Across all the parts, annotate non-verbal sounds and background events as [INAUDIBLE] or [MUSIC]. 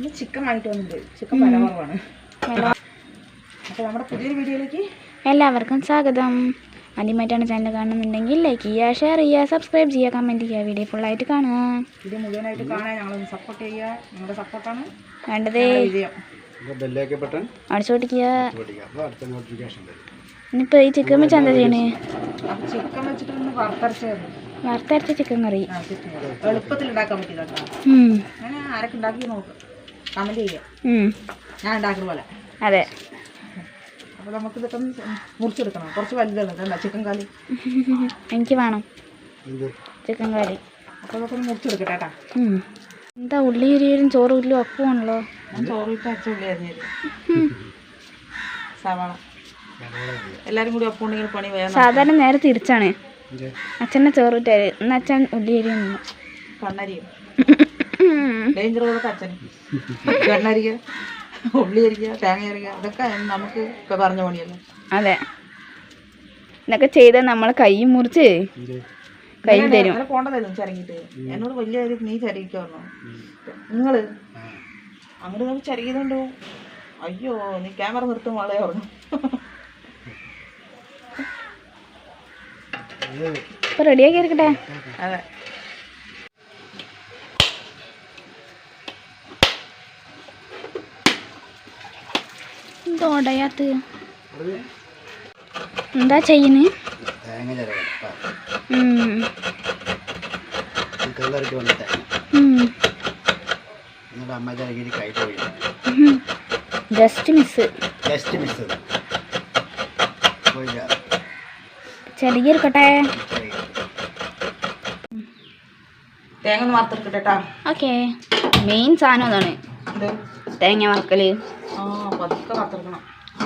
ഇന്ന് ചിക്കൻ ആയിട്ട് വന്നത് ചിക്കൻ വില കുറവാണ് അപ്പോൾ നമ്മുടെ പുതിയൊരു വീഡിയോയിലേക്ക് എല്ലാവർക്കും സ്വാഗതം. ആദ്യമായിട്ടാണ് ചാനൽ കാണുന്നുണ്ടെങ്കിൽ ലൈക്ക് ചെയ്യുക ഷെയർ ചെയ്യുക സബ്സ്ക്രൈബ് ചെയ്യുക കമന്റ് ചെയ്യുക. വീഡിയോ ഫുള്ളായിട്ട് കാണുക. വീഡിയോ മുഴുവനായിട്ട് കാണാൻ ഞങ്ങളൊന്ന് സപ്പോർട്ട് ചെയ്യുക. നിങ്ങളുടെ സപ്പോർട്ടാണ് വേണ്ടതേ വിജയം. ബെല്ലേക്ക് ബട്ടൺ അടിച്ചു പൊട്ടിക്കുക. ഓടിക്കുക അടുത്ത നോട്ടിഫിക്കേഷൻ വരും. ഇനിയിപ്പോൾ ഈ ചിക്കൻ വെച്ച് എന്താ ചെയ്യണേ? ചിക്കൻ വെച്ചിട്ട് ഒന്ന് വറുത്തരച്ചായിരുന്നു വറുത്തരച്ച ചിക്കൻ കറി. എളുപ്പത്തിൽ ഉണ്ടാക്കാൻ പറ്റില്ല. അങ്ങനെ ആരൊക്കെ ഉണ്ടാക്കി നോക്ക്. കമന്റ് ചെയ്യുക ഞാൻ ഉണ്ടാക്കുന്ന പോലെ. അതെ. അപ്പോൾ നമുക്ക് ഇതൊക്കെ മുറിച്ചെടുക്കണം. കുറച്ച് വലുതാണ് ഇതല്ല ചിക്കൻ കാലി. എനിക്ക് വേണം. ചിക്കൻ കറി അപ്പോൾ നമുക്ക് ഒന്ന് മുറിച്ചെടുക്കട്ടെ കേട്ടാ. എന്താ ഉള്ളി ഉരിയും ചോറ് ഉള്ളി ഒപ്പമാണല്ലോ ഞാൻ ചോറിട്ട് അച്ഛ ഉള്ളി അരിഞ്ഞത് സവാള. എല്ലാവരും കൂടി ഒപ്പം ഉണ്ടെങ്കിൽ പണി വേണം സാധാരണ നേരെ തിരിച്ചാണ്. അച്ഛനെ ചോറിട്ട് ഇന്ന് അച്ഛൻ ഉള്ളി അരി കണ്ണരിയും. ഡേഞ്ചർ കൊടുത്ത അച്ഛൻ കണ്ണരിക ഉള്ളി അരിക്കുക തേങ്ങ അരിക്കുക അതൊക്കെ നമുക്ക് ഇപ്പൊ പറഞ്ഞ പണിയല്ലേ? അതെ. ഇതൊക്കെ ചെയ്ത നമ്മൾ കൈ മുറിച്ച് കൈ തരും. പോണ്ടതായിരുന്നു ചരങ്ങിട്ട് എന്നോട് വലിയ ഒരു നീ ചരകിക്കായിരുന്നു നിങ്ങൾ അങ്ങോട്ട് നമുക്ക് ചരകിയതുണ്ടോ അയ്യോ നീ ക്യാമറ നിർത്തും വളരെ പറഞ്ഞു ഇത് ഇപ്പൊ റെഡിയാക്കി എടുക്കട്ടെ? അതെ എന്താ ഉടയാത്ത് അത് എന്താ ചെയ്യുന്നത് തേങ്ങ ചിരകണം ചിക്കൻ കറിക്ക് വന്ന തേങ്ങ എന്നിട്ട് അമ്മ ചിരകിരി കൈ പോയി ജസ്റ്റ് മിസ് ജസ്റ്റ് മിസ് ചെറിയ തേങ്ങ ഒന്ന് വറുത്തെടുക്കട്ടെ കേട്ടാ ഓക്കെ. മെയിൻ സാധനം അതാണ്. ഇത് തേങ്ങ വറക്കൽ. പതുക്കെ വറുത്തെടുക്കണം.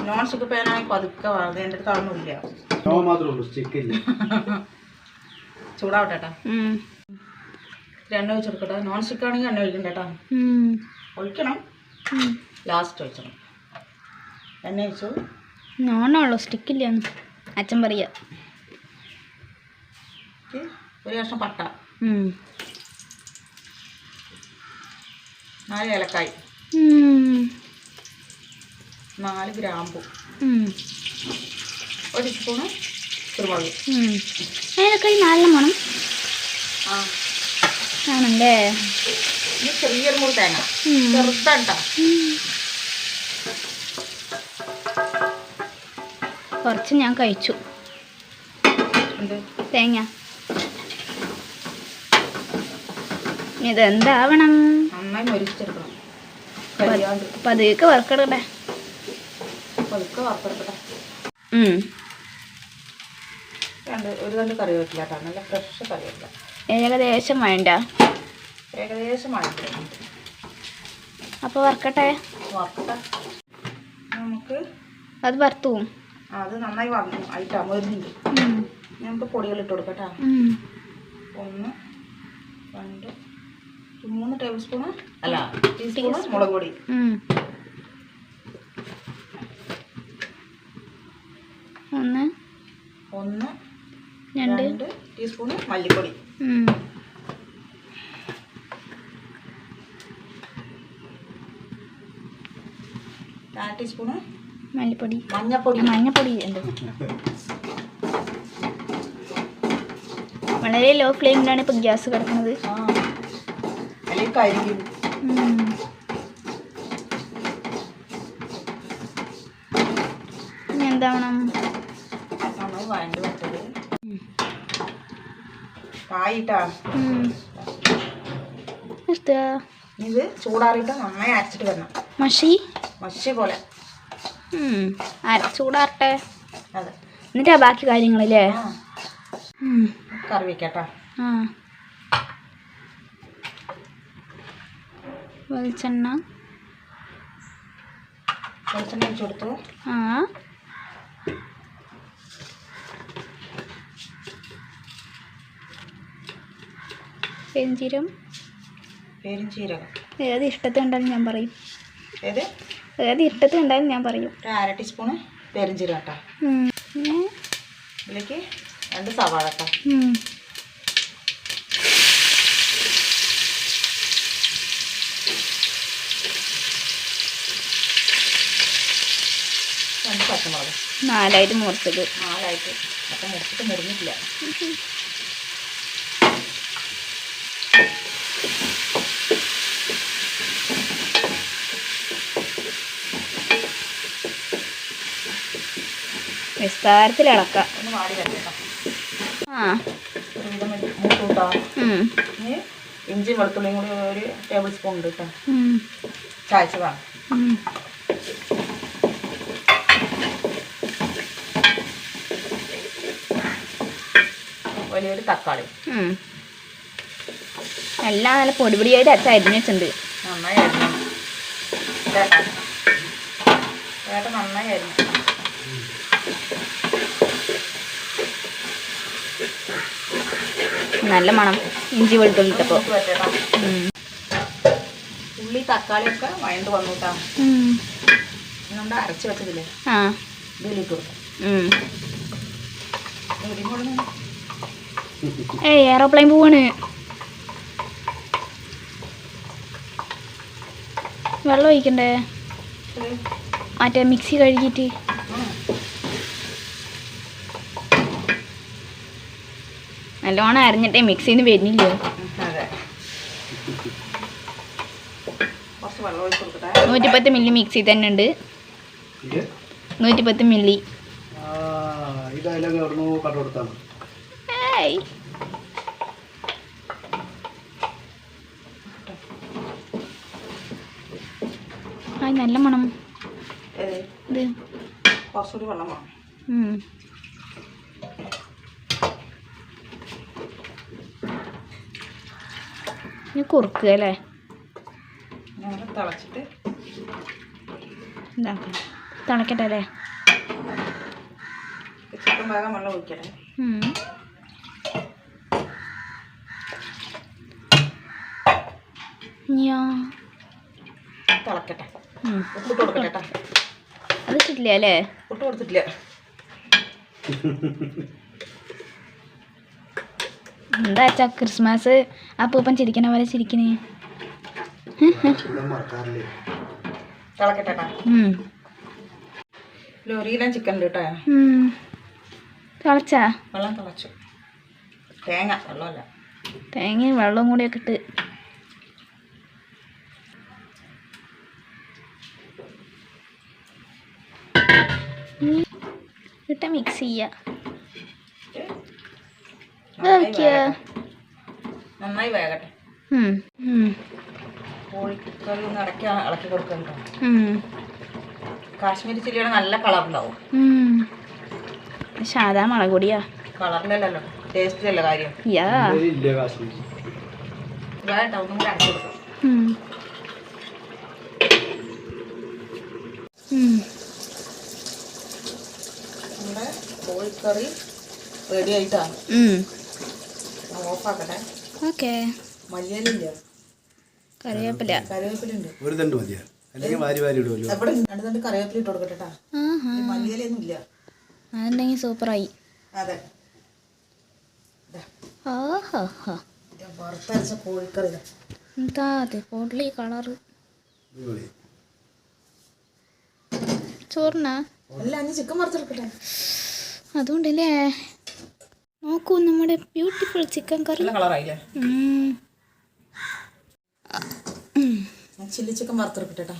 നോൺ സ്റ്റിക്ക് പേനാണെങ്കിൽ പതുക്കെ വറുത് എന്റെ അടുത്ത് അതൊന്നുമില്ല ചൂടാവട്ടെ കേട്ടാ. എണ്ണ ഒഴിച്ചെടുക്കട്ടെ. നോൺ സ്റ്റിക്ക് ആണെങ്കിൽ എണ്ണ ഒഴിക്കണ്ട കേട്ടോ ഒഴിക്കണം. ലാസ്റ്റ് ഒഴിച്ചണം. എണ്ണ ഒഴിച്ചു. നോണുള്ളൂ സ്റ്റിക്കില്ല അച്ഛൻ പറയാ. ഒരു കഷ്ണം പട്ട. നാല് ഏലക്കായ്. നാല് ഗ്രാമ്പു. ഒരു സ്പൂണ് കുരുമുളക്. അതിലൊക്കെ നാലെണ്ണം വേണം. ആ. ആണല്ലേ? ചെറിയൊരു മുറി തേങ്ങ. ഉം. ചെറുതണ്ട കുറച്ച് ഞാൻ കഴിച്ചു. തേങ്ങ. ഇതെന്താവണം? നന്നായി മുരിച്ചെടുക്കണം. പതുക്കെ വറക്കെടുക്കട്ടെ പതുക്കെ വറുത്തെടുക്കട്ടെ. രണ്ട് ഒരു രണ്ട് കറിവേപ്പില കേട്ടോ നല്ല ഫ്രഷ് കറിവേപ്പില. ഏകദേശം വേണ്ട. ഏകദേശം വേണ്ട. അപ്പോൾ വറക്കട്ടെ? വറുത്ത നമുക്ക് അത് വറുത്തു. അത് നന്നായി വന്നു ആയിട്ടാ മരുന്നുണ്ട്. നമുക്ക് പൊടികൾ ഇട്ട് കൊടുക്കട്ടാ. ഒന്ന് രണ്ട് മൂന്ന് ടേബിൾ സ്പൂണ് അല്ല ടീസ്പൂണ് മുളക് പൊടി. ഒന്ന് ഒന്ന് രണ്ട് ടീസ്പൂൺ ടീസ്പൂണ് മല്ലിപ്പൊടി. കാൽ ടീസ്പൂണ് മല്ലിപ്പൊടി. മഞ്ഞപ്പൊടി. മഞ്ഞപ്പൊടി ഉണ്ട്. വളരെ ലോ ഫ്ലെയിമിലാണ് ഇപ്പൊ ഗ്യാസ് കിടക്കുന്നത്. ഇനി എന്താവണം വഴണ്ട് വെച്ചത് കായിട്ടാ ഇത് ചൂടാറിയിട്ട് നന്നായി അരച്ചിട്ട് വരണം. മഷി? മഷി പോലെ. ചൂടാറട്ടെ. അതെ. എന്നിട്ടാ ബാക്കി കാര്യങ്ങളല്ലേ. കറി വെക്കട്ടാ. വെളിച്ചെണ്ണ. വെളിച്ചെണ്ണ ഒഴിച്ചു കൊടുത്തു? ആ. പെരിഞ്ചീരകം പെരിഞ്ചീരകം ഏത് ഇഷ്ടത്തിൽ ഉണ്ടായാലും ഞാൻ പറയും. ഏത്? ഏത് ഇഷ്ടത്തിൽ ഉണ്ടായാലും ഞാൻ പറയും. അര ടീസ്പൂണ് പെരിഞ്ചീരകം കേട്ടോ ഇതിലേക്ക് രണ്ട് സവാള കേട്ടോ നാലായിട്ട് മുറിച്ചത് നാലായിട്ട്. അപ്പം മുറിച്ചിട്ട് മുറിഞ്ഞിട്ടില്ല. [LAUGHS] വിസ്താരത്തിൽ ഇളക്കാം. ആ. ഇഞ്ചി വെളുത്തുള്ളിയും കൂടി ഒരു ടേബിൾ സ്പൂൺ ഉണ്ട് കേട്ടോ. ചായച്ചതാണ്. വലിയൊരു തക്കാളി. എല്ലാം നല്ല പൊടിപൊടിയായിട്ട് അച്ഛൻ അരിഞ്ഞു വെച്ചിട്ടുണ്ട്. നന്നായി അരിഞ്ഞു. ചേട്ടാ ചേട്ടാ നന്നായി അരിഞ്ഞു. നല്ല മണം. ഇഞ്ചി വരട്ടെടാ. ഉള്ളി തക്കാളിയൊക്കെ വഴണ്ട് വന്നു കേട്ടോ നമ്മുടെ അരച്ച് വെച്ചതില്ലേ? ആ. ഇതിലിട്ട് കൊടുക്കാം ഏയ് എയറോപ്ലെയിൻ പോവാണ്. വെള്ളം ഒഴിക്കണ്ടേ? മറ്റേ മിക്സി കഴുകിയിട്ട് ആ. നല്ലോണം അരഞ്ഞിട്ടേ മിക്സ് ചെയ്ത് വരുന്നില്ലേ നൂറ്റിപ്പത്ത് മില്ലി മിക്സി തന്നെ ഉണ്ട്. നൂറ്റിപ്പത്ത് മില്ലി. നല്ല മണം. ഏത്? ഇത്. കുറച്ചുകൂടി വെള്ളം വേണം ഉം. ഇനി കുറുക്കുക അല്ലേ? തിളച്ചിട്ട് ഇതാക്കാം തിളക്കട്ടെ അല്ലേ? ചിക്കൻ വേഗം വെള്ളം ഒഴിക്കട്ടെ. തിളക്കട്ടെ. ഉം. കൊടുക്കട്ടെ അത് ഇട്ടില്ല അല്ലേ? ഇട്ട് കൊടുത്തിട്ടില്ല. [LAUGHS] എന്താ വെച്ചാ ക്രിസ്മസ്? ആ പൂപ്പൻ ചിരിക്കണ പോലെ ചിരിക്കണേ. കിലോ ചിക്കൻ കേട്ടോ. തിളച്ചാ? വെള്ളം തിളച്ചു. തേങ്ങ വെള്ളമല്ല. തേങ്ങയും വെള്ളവും കൂടിയൊക്കെ ഇട്ട. ഇട്ട് മിക്സ് ചെയ്യുക നന്നായി. വേകട്ടെ. കോഴിക്കറി ഒന്ന് ഇടയ്ക്ക് ഇളക്കി കൊടുക്കണ്ട. കാശ്മീരി ചില്ലിയുടെ നല്ല കളർ ഉണ്ടാവും. ഉം. സാധാ മുളക് പൊടിയാ. കളറിലല്ലല്ലോ ടേസ്റ്റിലല്ല കാര്യം. കോഴിക്കറി റെഡി ആയിട്ടാണ്. ഓഫാക്കട്ടെ. ഓക്കെ. മല്ലിയിലില്ല? കറിവേപ്പില. കറിവേപ്പിലുണ്ട് ഒരു തണ്ട് മതിയാ. അല്ലെങ്കിൽ വാരി വാരി ഇടുമല്ലോ എവിടെ? രണ്ട് രണ്ട് കറിവേപ്പില ഇട്ട് കൊടുക്കട്ടെ ഈ മല്ലിയിലൊന്നും ഇല്ല. അതുണ്ടെങ്കിൽ സൂപ്പറായി. അതെ. ദാ, ഓഹോ വറുത്തരച്ച കോഴിക്കറി ഇതാ. എന്താ അത്? പൊള്ളി കളറ്. ചോറിനാ? അല്ല ചിക്കൻ വറുത്തെടുക്കട്ടെ. അതുകൊണ്ടല്ലേ നോക്കൂ നമ്മുടെ ബ്യൂട്ടിഫുൾ ചിക്കൻ കറി കളറായില്ലേ. ചില്ലി ചിക്കൻ വറുത്തെടുക്കട്ടെ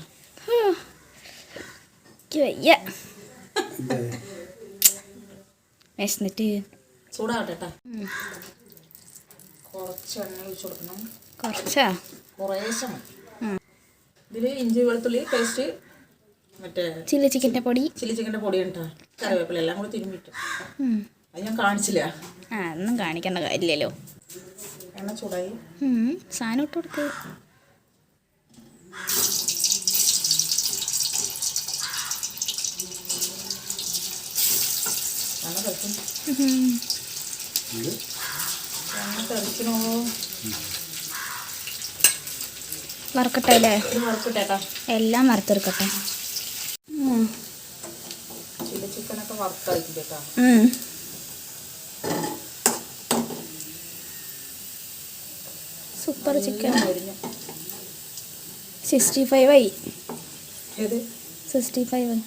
വയ്യ. വിശന്നിട്ട്. കുറച്ച് എണ്ണ ഒഴിച്ച് കൊടുക്കണം. കുറച്ചാ? കുറേശ്ശെ മതി. ഇതിൽ ഇഞ്ചി വെളുത്തുള്ളി പേസ്റ്റ് മറ്റേ ചില്ലി ചിക്കന്റെ പൊടി. ചില്ലി ചിക്കന്റെ പൊടി ഉണ്ടോ കറിവേപ്പില എല്ലാം കൂടി തിരുമ്മിട്ട് ഉം. അത് ഞാൻ കാണിച്ചില്ല. ആ ഒന്നും കാണിക്കേണ്ട കാര്യമില്ലല്ലോ. എണ്ണ ചൂടായി. ഉം. സാധനം ഇട്ട് കൊടുക്ക്. വറുക്കട്ടെ അല്ലേ എല്ലാം വറുത്തെടുക്കട്ടെ. ചിക്കനൊക്കെ കേട്ടാ. Super chicken. സിക്സ്റ്റി ഫൈവ് ആയി. Sixty five.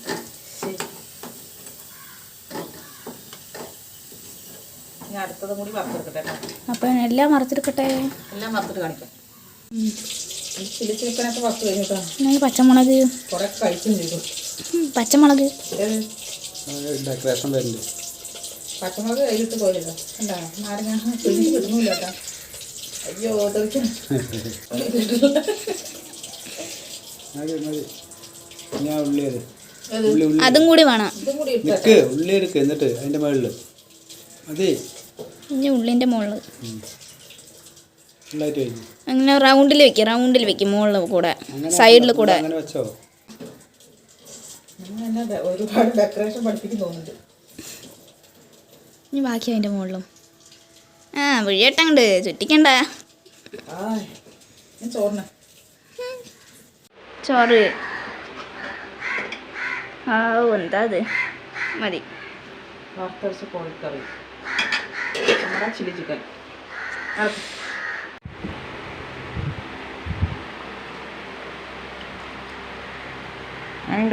ആയി അപ്പം എല്ലാം മറത്തെടുക്കട്ടെ എല്ലാം പച്ചമുളക്. പച്ചമുളക്. പച്ചമുളക് കഴിഞ്ഞിട്ട് പോയല്ലോ. എന്താ? നാരങ്ങ അയ്യോ ഞാൻ ഉള്ളി അത് കൂടി വേണം? ഇതും കൂടി ഇട്ട് നിൽക്ക് ഉള്ളി എടുക്ക് എന്നിട്ട് അതിന്റെ മുകളിൽ അതെ ഇനി ഉള്ളിന്റെ മുകളിൽ അങ്ങനെ റൗണ്ടിൽ വെക്ക് റൗണ്ടിൽ വെക്ക് മുകളിൽ കൂടെ സൈഡിൽ കൂടെ. അങ്ങനെ വെച്ചോ? ഒരുപാട് ഡെക്കറേഷൻ പഠിപ്പിക്കാൻ തോന്നുന്നുണ്ട്. ഇനി ബാക്കി അതിന്റെ മുകളിലും ആ വിഴിയട്ടങ്ങണ്ട് ചുറ്റിക്കണ്ട. ചോറിന് ചോറ് ആ എന്താ അത്? മതി. വറുത്തരച്ച കോഴിക്കറി. നമ്മുടെ chilli chicken.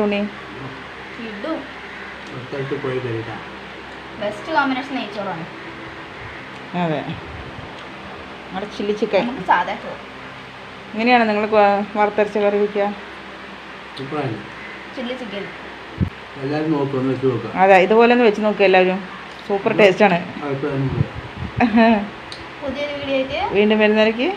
Unni best combination നെയ്ച്ചോറാണ്. അതെ. നമ്മുടെ ചില്ലി ചിക്കൻ സാധാ ഇങ്ങനെയാണ് നിങ്ങൾ വറുത്തരച്ച കറി വയ്ക്കുക ചില്ലി ചിക്കൻ അതെ ഇതുപോലെ ഒന്ന് വെച്ച് നോക്കുക എല്ലാവരും. സൂപ്പർ ടേസ്റ്റ് ആണ്. വീണ്ടും വരുന്നവരേക്ക്